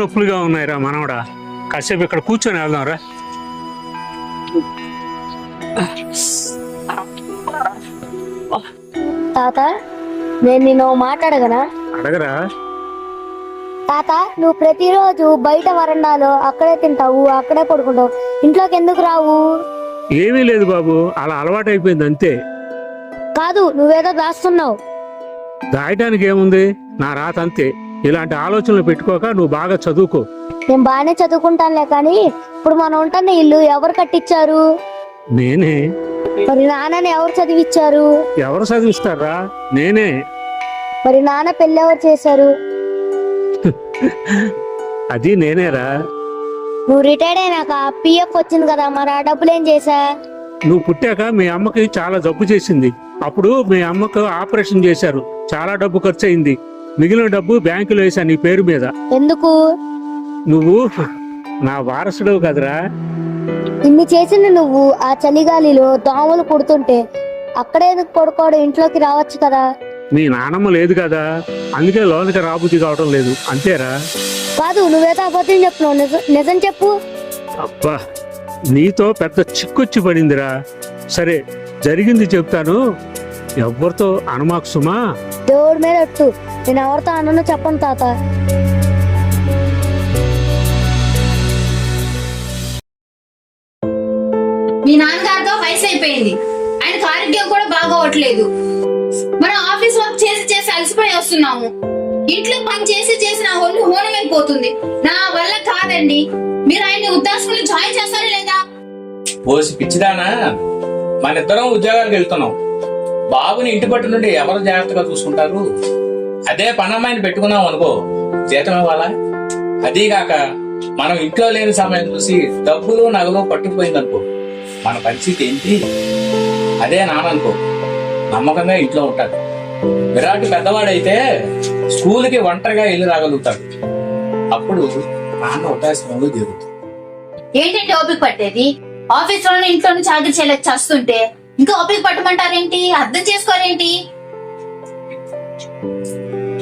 నొప్పులుగా ఉన్నాయిరా మనవడా. కాసేపు ఇక్కడ కూర్చొని వెళ్దాంరా. తాత నేను నిన్ను మాట్లాడగనా అడగరా. తాత నువ్వు ప్రతిరోజు బయట వరండాలో అక్కడే తింటావు అక్కడే పడుకుంటావు. ఇంట్లోకి ఎందుకు రావు? ఏమీ లేదు బాబు అలా అలవాటు అయిపోయింది అంతే. కాదు నువ్వేదో దాస్తున్నావు. దాయటానికి ఏముంది? నా రాత అంతే ఇలాంటి ఆలోచనలు పెట్టుకోక నువ్వు బాగా చదువుకో. నేను బాగానే చదువుకుంటానులే కానీ ఇప్పుడు మనం ఉంటున్న ఇల్లు ఎవరు కట్టించారు నేనే. మరి నాన్నని ఎవరు చదివిచ్చారు? ఎవరు చదివిస్తారా? నేనే. మరి నాన్న పెళ్ళి ఎవరు చేశారు? అది నేనేరా. నువ్వు రిటైర్డ్ అయినాక పిఎఫ్ వచ్చింది కదా మరి ఆ డబ్బులు ఏం చేశా? నువ్వు పుట్టాక మీ అమ్మకి చాలా జబ్బు చేసింది. అప్పుడు మీ అమ్మకు ఆపరేషన్ చేశారు. చాలా డబ్బు ఖర్చు అయింది మిగిలిన డబ్బు బ్యాంకులో వేసా నీ పేరు మీద. ఎందుకు? నువ్వు నా వారసుడు కదరా. ఇన్ని చేసిన నువ్వు ఆ చలిగాలిలో దోమలు కుడుతుంటే అక్కడే ఎందుకు పడుకోవడం ఇంట్లోకి రావచ్చు కదా? మీ నానమ్మ లేదు కదా. అందుకే లోనికి రాబుద్ది కావటం లేదు. అంతేరా? కాదు నువ్వేదో అబద్ధం చెప్తున్నావు. నిజం చెప్పు. అబ్బా నీతో పెద్ద చిక్కొచ్చి పడిందిరా. సరే జరిగింది చెప్తాను. ఎవరితో అనమాకు సుమా. దేవుడి మీద నేను ఎవరితో అన్నను చెప్పను తాత. మీ నాన్నగారితో వయసు అయిపోయింది. ఆయనకు ఆరోగ్యం కూడా బాగోవట్లేదు మనం ఆఫీస్ వర్క్ చేసి చేసి అలసిపోయి వస్తున్నాము. ఇంట్లో పని చేసి చేసి నా ఒళ్ళు హోనమైపోతుంది. నా వల్ల కాదండి. మీరు ఆయన్ని ఉద్దాసంలో జాయిన్ చేస్తారా లేదా? పోసి పిచ్చిదానా. మన ఇద్దరం ఉద్యోగానికి వెళ్తున్నాం. బాబుని ఇంటి పట్టు నుండి ఎవరు జాగ్రత్తగా చూసుకుంటారు? అదే పనమ్మాయిని పెట్టుకున్నాం అనుకో జీతం ఇవ్వాలా అదీగాక మనం ఇంట్లో లేని సమయం చూసి డబ్బులు నగలు పట్టుకుపోయింది అనుకో మన పరిస్థితి ఏంటి? అదే నాననుకో నమ్మకంగా ఇంట్లో ఉంటాడు. విరాట్ పెద్దవాడైతే స్కూల్కి ఒంటరిగా వెళ్ళి రాగలుగుతాడు. అప్పుడు నాన్న ఉదాసనంలో జరుగుతుంది. ఏంటంటే ఓపిక పట్టేది? ఆఫీస్లోనే ఇంట్లోనే చాకరీ చేయలేక చేస్తుంటే. ఇంకా ఓపిక పట్టమంటారేంటి? అర్థం చేసుకోరేంటి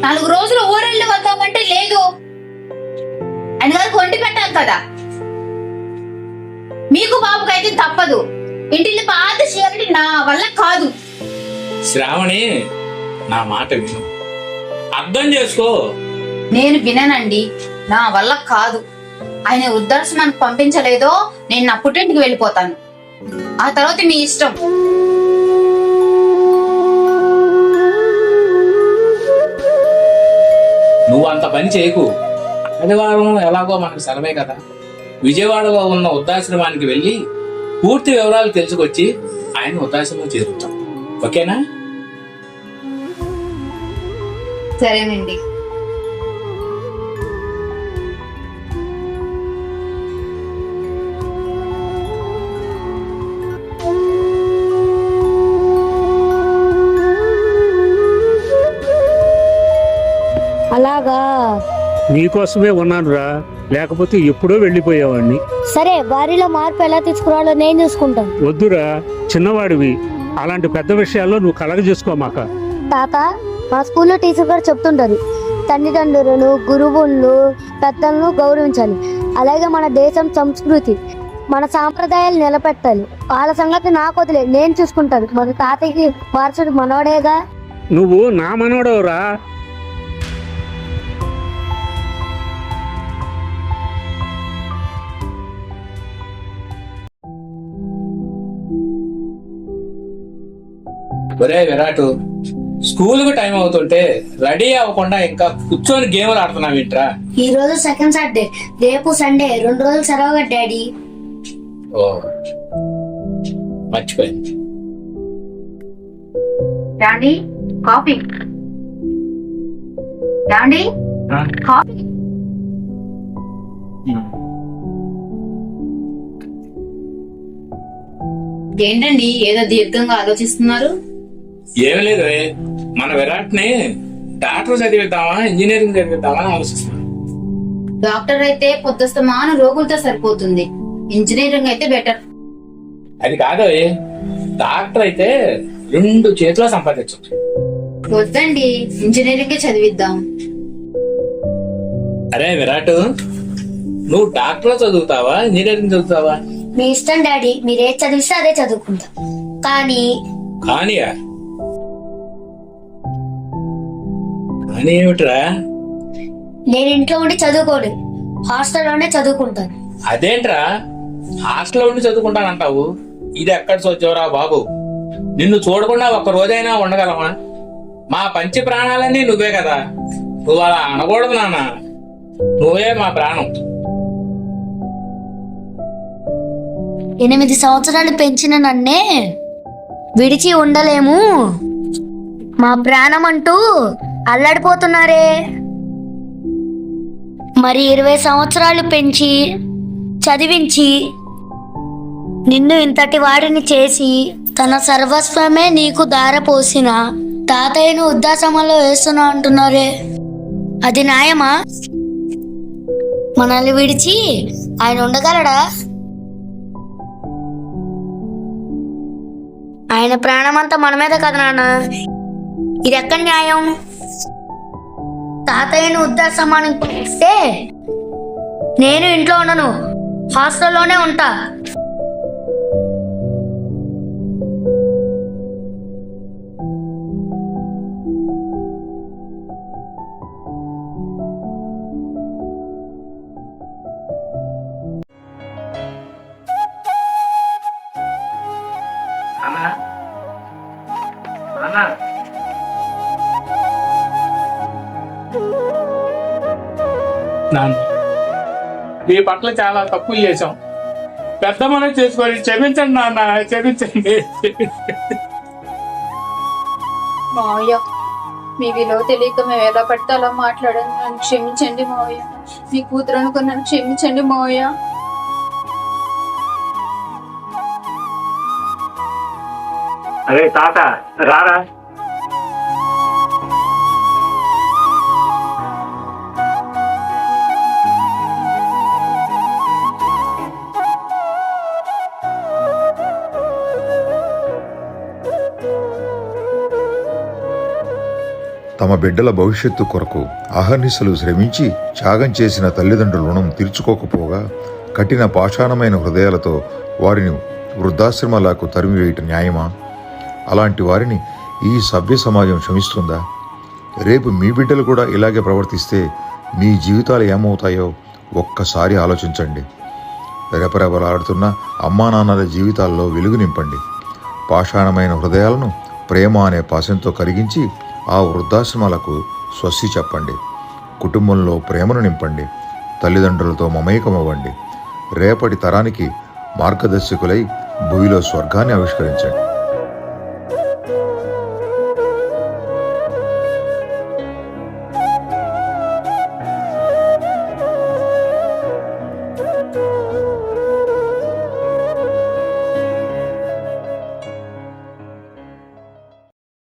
నాలుగు రోజులు ఊరెళ్ళి వద్దామంటే లేదు. ఆయన గారికి వండి పెట్టాలి కదా. మీకు బాబుకి అయితే తప్పదు. ఇంటిని పాత చేయాలంటే నా వల్ల కాదు. శ్రావణి నా మాట విను. అర్థం చేసుకో. నేను విననండి నా వల్ల కాదు. ఆయన వృద్ధాశ్రమానికి పంపించలేదో నేను నా పుట్టింటికి వెళ్ళిపోతాను. ఆ తర్వాత మీ ఇష్టం. నువ్వు అంత పని చేయకు. ఆదివారం ఎలాగో మనకు సెలవే కదా. విజయవాడలో ఉన్న వృద్ధాశ్రమానికి వెళ్ళి పూర్తి వివరాలు తెలుసుకొచ్చి ఆయన వృద్ధాశ్రమం చేరుతాం ఓకేనా? సరేనండి. అలాగా? నీకోసమే ఉన్నానురా. లేకపోతే ఎప్పుడో వెళ్ళిపోయేవాడిని. సరే వారిలో మార్పు ఎలా తీసుకురావాలో నేను చూసుకుంటాను. వద్దురా చిన్నవాడివి. అలాంటి పెద్ద విషయాల్లో నువ్వు కలగ చేసుకోమాక తాత మా స్కూల్లో టీచర్ గారు చెప్తుంటారు. తల్లిదండ్రులను గురువులను పెద్దలను గౌరవించాలి. అలాగే మన దేశం సంస్కృతి మన సాంప్రదాయాలు నిలబెట్టాలి. వాళ్ళ సంగతి నాకు వదిలే నేను చూసుకుంటాను. మన తాతయ్యకి వారసుడు మనవడేగా? నువ్వు నా మనవడవురా. ఒరే విరాట్ స్కూల్కు టైం అవుతుంటే రెడీ అవ్వకుండా ఇంకా కూర్చొని గేమ్లు ఆడుతున్నావు ఏంట్రా? ఈ రోజు సెకండ్ సాటర్డే రేపు సండే రెండు రోజులు సెలవుగా డాడీ. ఓ మర్చిపోయింది డాండి కాఫీ. డాండి కాఫీ. ఏంటండి ఏదో దీర్ఘంగా ఆలోచిస్తున్నారు? ఏమి లేదు. మన విరాట్ని డాక్టర్ చదివిద్దామా ఇంజనీరింగ్ చదివిద్దామా అని ఆలోచిస్తున్నాను డాక్టర్ అయితే పొద్దుస్తమాన రోగులతో సరిపోతుంది. ఇంజనీరింగ్ అయితే బెటర్. అది కాదు డాక్టర్ అయితే రెండు చేతిలో సంపాదించవచ్చు వద్దండి ఇంజనీరింగే చదివిద్దాం. అరే విరాట్ నువ్వు డాక్టర్ చదువుతావా ఇంజనీరింగ్ చదువుతావా? మీ ఇష్టం డాడీ. మీరు చదివిస్తే అదే చదువుకుంటా. కానీ కానీయా? కానీ ఏమిట్రా? నేను ఇంట్లో ఉండి చదువుకోను. హాస్టల్లోనే చదువుకుంటాను. అదేంట్రా? హాస్టల్లో ఉండి చదువుకుంటానంటావు? ఇది ఎక్కడ చదివారా బాబు? నిన్ను చూడకుండా ఒక్క రోజైనా ఉండగలమా? మా పంచి ప్రాణాలన్నీ నువ్వే కదా. నువ్వు అలా అనకూడదు నాన్న. నువ్వే మా ప్రాణం. ఎనిమిది సంవత్సరాలు పెంచిన నన్నే విడిచి ఉండలేము. మా ప్రాణం అంటూ అల్లాడిపోతున్నారే. మరి ఇరవై సంవత్సరాలు పెంచి చదివించి నిన్ను ఇంతటి వాడిని చేసి తన సర్వస్వమే నీకు దారపోసిన తాతయ్యను వృద్ధాశ్రమంలో వేస్తున్నా అంటున్నారే. అది న్యాయమా? మనల్ని విడిచి ఆయన ఉండగలడా? ఆయన ప్రాణమంతా మన మీద కదా నాన్న. ఇది ఎక్కడ న్యాయం? తాతయ్యను వృద్ధాశ్రమానికి నేను ఇంట్లో ఉండను. హాస్టల్లోనే ఉంటా. మీ పట్ల చాలా తప్పులు చేశాం. పెద్ద మనం చేసుకొని క్షమించండి నాన్న క్షమించండి. మావయ్య మీ విలువ తెలియక మేము ఎలా పడితే అలా మాట్లాడాను. నన్ను క్షమించండి మావయ్య. మీ కూతురు అనుకుని నన్ను క్షమించండి మావయ్య. అరే తాత రారా? తమ బిడ్డల భవిష్యత్తు కొరకు అహర్నిశలు శ్రమించి త్యాగం చేసిన తల్లిదండ్రుల రుణం తీర్చుకోకపోగా కఠిన పాషాణమైన హృదయాలతో వారిని వృద్ధాశ్రమాలకు తరిమివేయట న్యాయమా? అలాంటి వారిని ఈ సభ్య సమాజం క్షమిస్తుందా? రేపు మీ బిడ్డలు కూడా ఇలాగే ప్రవర్తిస్తే మీ జీవితాలు ఏమవుతాయో ఒక్కసారి ఆలోచించండి. రెపరెపలాడుతున్న అమ్మా నాన్నల జీవితాల్లో వెలుగు నింపండి. పాషాణమైన హృదయాలను ప్రేమ అనే పాశంతో కరిగించి ఆ వృద్ధాశ్రమాలకు స్వస్తి చెప్పండి. కుటుంబంలో ప్రేమను నింపండి. తల్లిదండ్రులతో మమేకమవ్వండి. రేపటి తరానికి మార్గదర్శకులై భూమిలో స్వర్గాన్ని ఆవిష్కరించండి.